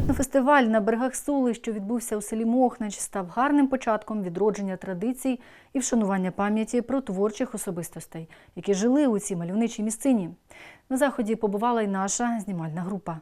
Етнофестиваль на берегах Сули, що відбувся у селі Мохнач, став гарним початком відродження традицій і вшанування пам'яті про творчих особистостей, які жили у цій мальовничій місцині. На заході побувала й наша знімальна група.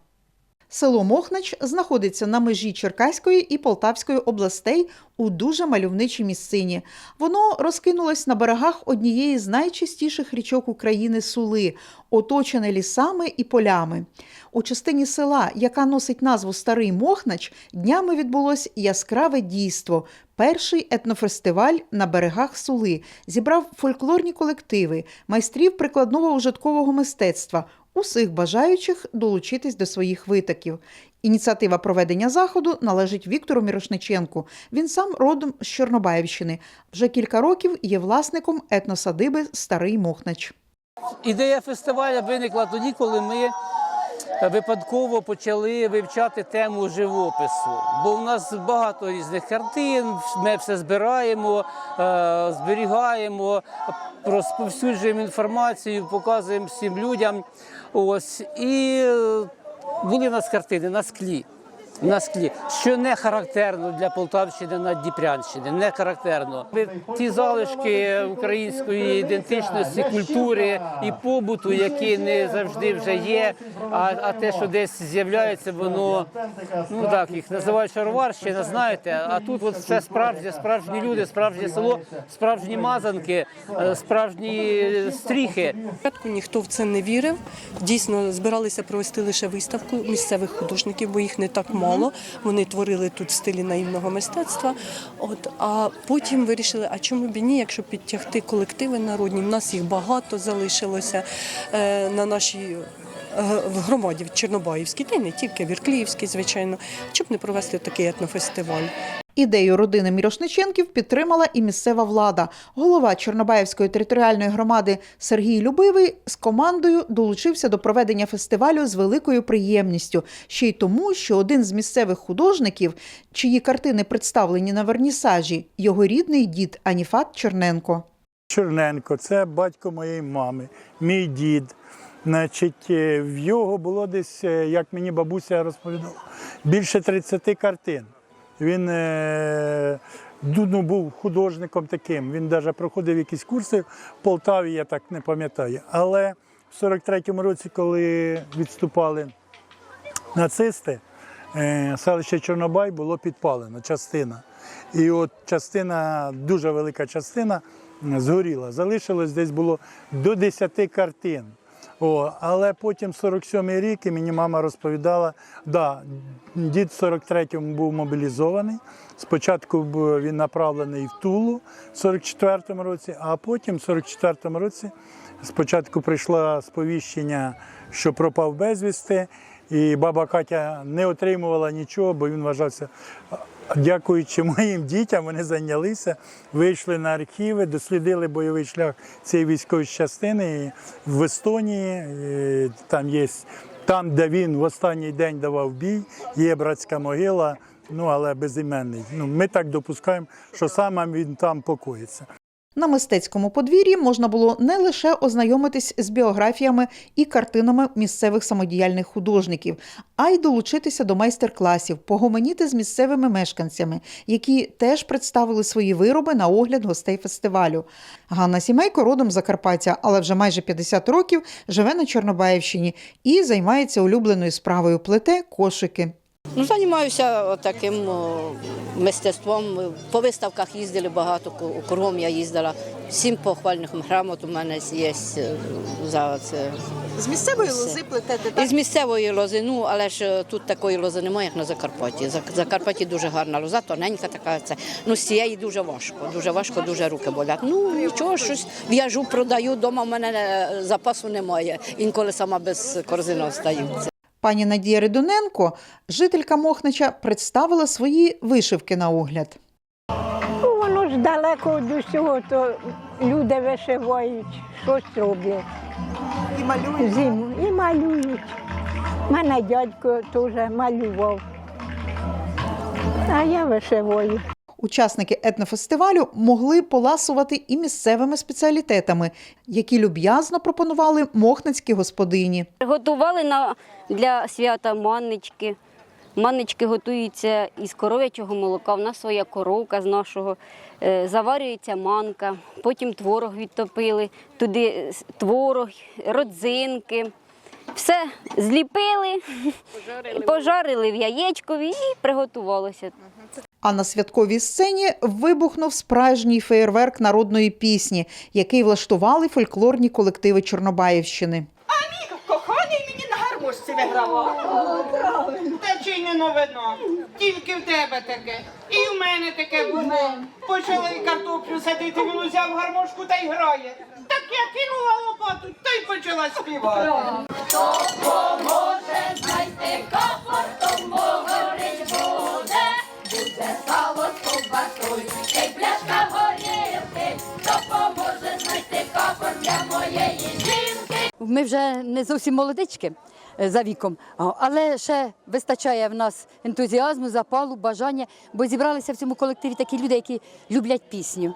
Село Мохнач знаходиться на межі Черкаської і Полтавської областей у дуже мальовничій місцині. Воно розкинулось на берегах однієї з найчистіших річок України Сули, оточене лісами і полями. У частині села, яка носить назву Старий Мохнач, днями відбулось яскраве дійство. Перший етнофестиваль на берегах Сули зібрав фольклорні колективи, майстрів прикладного ужиткового мистецтва, усіх бажаючих долучитись до своїх витоків. Ініціатива проведення заходу належить Віктору Мірошниченку. Він сам родом з Чорнобаївщини. Вже кілька років є власником етносадиби Старий Мохнач. Ідея фестивалю виникла тоді, коли ми випадково почали вивчати тему живопису. Бо в нас багато різних картин, ми все збираємо, е, зберігаємо, розповсюджуємо інформацію, показуємо всім людям. Ось і е, були в нас картини на склі. На склі, що не характерно для Полтавщини на Дніпрянщини, не характерно. Ті залишки української ідентичності, культури і побуту, які не завжди вже є. А, а те, що десь з'являється, воно ну так їх називають шароварщина, знаєте. А тут от все справжнє, справжні люди, справжнє село, справжні мазанки, е, справжні стріхи. Спочатку ніхто в це не вірив. Дійсно, збиралися провести лише виставку місцевих художників, бо їх не так мало. Вони творили тут в стилі наївного мистецтва. От а потім вирішили, а чому б і ні, якщо підтягти колективи народні? в нас їх багато залишилося е, на нашій. Е, В громаді в Чорнобаївській, та й не тільки в Іркліївській, звичайно, щоб не провести такий етнофестиваль. Ідею родини Мірошниченків підтримала і місцева влада. Голова Чорнобаївської територіальної громади Сергій Любивий з командою долучився до проведення фестивалю з великою приємністю, ще й тому, що один з місцевих художників, чиї картини представлені на вернісажі, його рідний дід Аніфат Черненко. Черненко, це батько моєї мами, мій дід. Значить, е, в його було десь, е, як мені бабуся розповідала, більше 30 картин. Він е, ну, був художником таким. Він навіть проходив якісь курси в Полтаві, я так не пам'ятаю. Але в 43-му році, коли відступали нацисти, селище Чорнобай було підпалено, частина. І от частина, дуже велика частина згоріла. Залишилось десь було до 10 картин. О, але потім 47-й рік і мені мама розповідала, да, дід в 43-му був мобілізований. Спочатку був він направлений в Тулу в 44-му році, а потім в 44-му році спочатку прийшло сповіщення, що пропав безвісти, і баба Катя не отримувала нічого, бо він вважався. Дякуючи моїм дітям, вони зайнялися, вийшли на архіви, дослідили бойовий шлях цієї військової частини в Естонії. Там є там, де він в останній день давав бій, є братська могила, ну але безіменний. Ну, ми так допускаємо, що саме він там покоїться. На мистецькому подвір'ї можна було не лише ознайомитись з біографіями і картинами місцевих самодіяльних художників, а й долучитися до майстер-класів, погомоніти з місцевими мешканцями, які теж представили свої вироби на огляд гостей фестивалю. Ганна Сімейко родом Закарпаття, але вже майже 50 років живе на Чорнобаївщині і займається улюбленою справою плете кошики. Ну, займаюся таким мистецтвом. По виставках їздили багато, кругом я їздила. Сім похвальних грамот у мене є е, за це. З місцевої лози плетете Із місцевої лози, ну але ж е, тут такої лози немає, як на Закарпатті. За Закарпатті дуже гарна лоза, тоненька така. Це. Ну, з цієї дуже важко, дуже важко, дуже руки болять. Ну нічого, щось в'яжу, продаю. Дома в мене е, запасу немає. Інколи сама без корзини остаються. Пані Надія Ридуненко, жителька Мохнича, представила свої вишивки на огляд. Ну, воно ж далеко від усього, то люди вишивають, щось роблять. І малюють. Зиму і малюють. Мене дядько теж малював. А я вишиваю. Учасники етнофестивалю могли поласувати і місцевими спеціалітетами, які люб'язно пропонували мохницькі господині. Готували на, для свята маннички, Маннички готуються із коров'ячого молока. В нас своя коровка з нашого. Е, Заварюється манка, потім творог відтопили, туди творог, родзинки. Все зліпили, пожарили в яєчкові і приготувалося. А на святковій сцені вибухнув справжній феєрверк народної пісні, який влаштували фольклорні колективи Чорнобаївщини. Коханий мені на гармошці вигравав. Та чи не новина? Тільки в тебе таке. І в мене таке було. Почали картоплю садити, він узяв гармошку та й грає. Так я кинула лопату та й почала співати. Ми вже не зовсім молодички е, за віком, але ще вистачає в нас ентузіазму, запалу, бажання, бо зібралися в цьому колективі такі люди, які люблять пісню.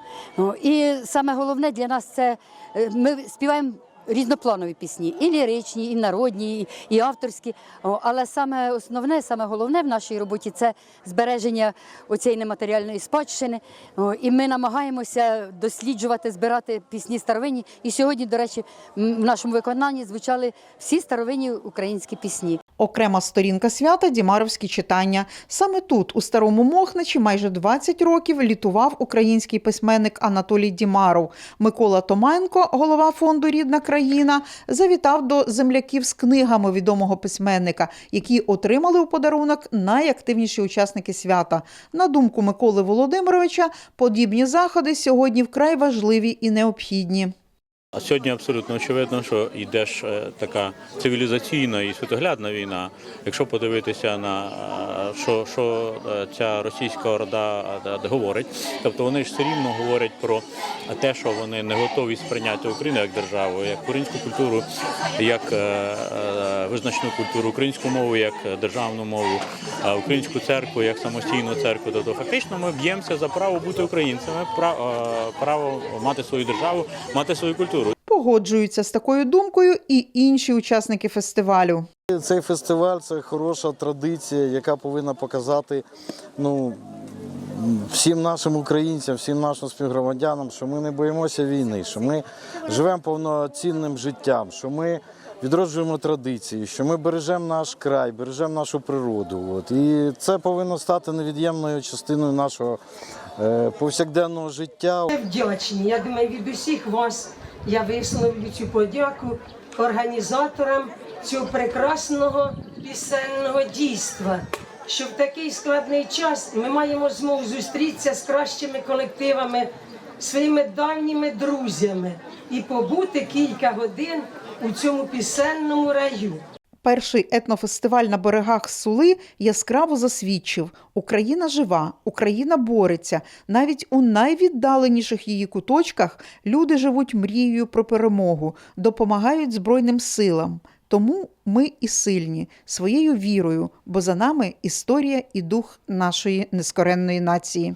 І саме головне для нас це е, ми співаємо. Різнопланові пісні, і ліричні, і народні, і, авторські. Але саме основне, саме головне в нашій роботі це збереження оцієї нематеріальної спадщини. І ми намагаємося досліджувати, збирати пісні старовинні. І сьогодні, до речі, в нашому виконанні звучали всі старовинні українські пісні. Окрема сторінка свята Дімаровські читання. Саме тут, у старому Мохначі, майже 20 років літував український письменник Анатолій Дімаров. Микола Томаєнко, голова фонду Рідна країна, завітав до земляків з книгами відомого письменника, які отримали у подарунок найактивніші учасники свята. На думку Миколи Володимировича, подібні заходи сьогодні вкрай важливі і необхідні. А сьогодні абсолютно очевидно, що йде ж е, така цивілізаційна і світоглядна війна. Якщо подивитися на е, що, що е, ця російська орда говорить, тобто вони ж все рівно говорять про те, що вони не готові сприйняти Україну як державу, як українську культуру, як визначну культуру, українську мову як державну мову, українську церкву як самостійну церкву. Тобто фактично ми б'ємося за право бути українцями, пра- право мати свою державу, мати свою культуру. Погоджуються з такою думкою і інші учасники фестивалю. Цей фестиваль це хороша традиція, яка повинна показати ну, всім нашим українцям, всім нашим співгромадянам, що ми не боїмося війни, що ми живемо повноцінним життям, що ми відроджуємо традиції, що ми бережемо наш край, бережемо нашу природу. От. І це повинно стати невід'ємною частиною нашого е, повсякденного життя. вдячні. Я думаю, від усіх вас я висловлю цю подяку організаторам цього прекрасного пісенного дійства. Що в такий складний час ми маємо змогу зустрітися з кращими колективами, своїми давніми друзями і побути кілька годин у цьому пісенному раю. Перший етнофестиваль на берегах Сули яскраво засвідчив: Україна жива, Україна бореться. Навіть у найвіддаленіших її куточках люди живуть мрією про перемогу, допомагають Збройним силам. Тому ми і сильні своєю вірою, бо за нами історія і дух нашої нескоренної нації.